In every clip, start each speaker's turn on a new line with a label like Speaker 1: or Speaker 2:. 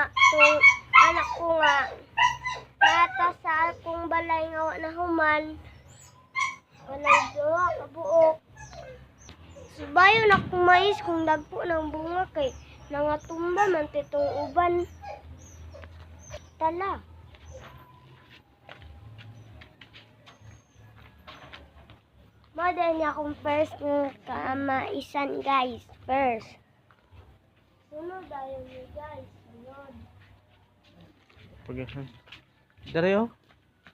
Speaker 1: nga, kung anak ko nga, natasal kung balay nga na human, walay duwa, kabuok. Subayo na kumais kung dagpo ng bunga kay nangatumba man titong uban. Tala. Mada niya akong first ng kamaisan guys. First. Sunod tayo guys.
Speaker 2: Pagasan. Dari oh.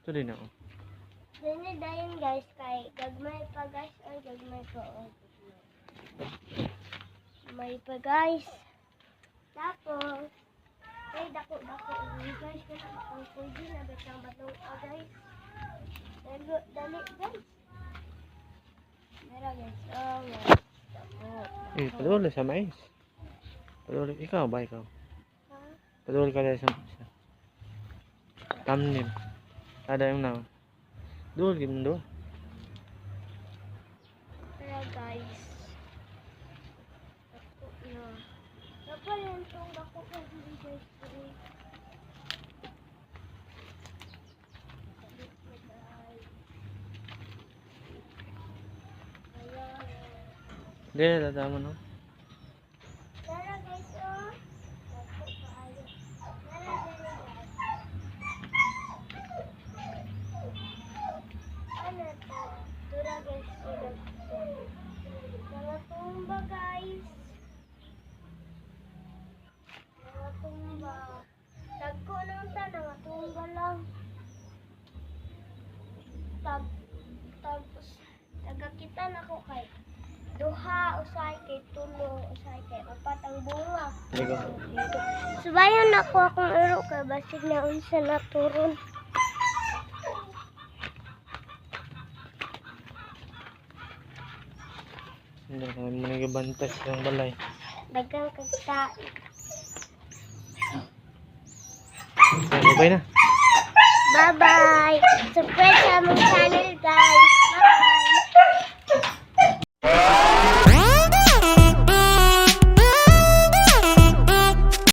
Speaker 2: Ito din ako.
Speaker 1: Dini dayon guys kay gagmay pa guys or gagmay pa or may pa guys. Tapos ay dako dako guys kasi ang pwede na betang batong pa guys. Dali dali guys. Meron guys. Oh, meron. Dako.
Speaker 2: Eh, paduli sa mais. Paduli. Ikaw ba ikaw? betul kalian semua thumbnail ada yang nama dulu gimana dul?
Speaker 1: Ya. Yang lagi guys Dia ada tamu? Tura guys. Mga tumba guys. Mga tumba. Tagko lang ta, mga tumba lang. Tag, tag, taga kita na ko kay duha usay kay tulo usay kay apat ang bunga. Subayon ako akong iro kay basig na unsa na
Speaker 2: Hindi ka manigabantas yung balay.
Speaker 1: Dagang kagta.
Speaker 2: Okay, bye na.
Speaker 1: Bye-bye.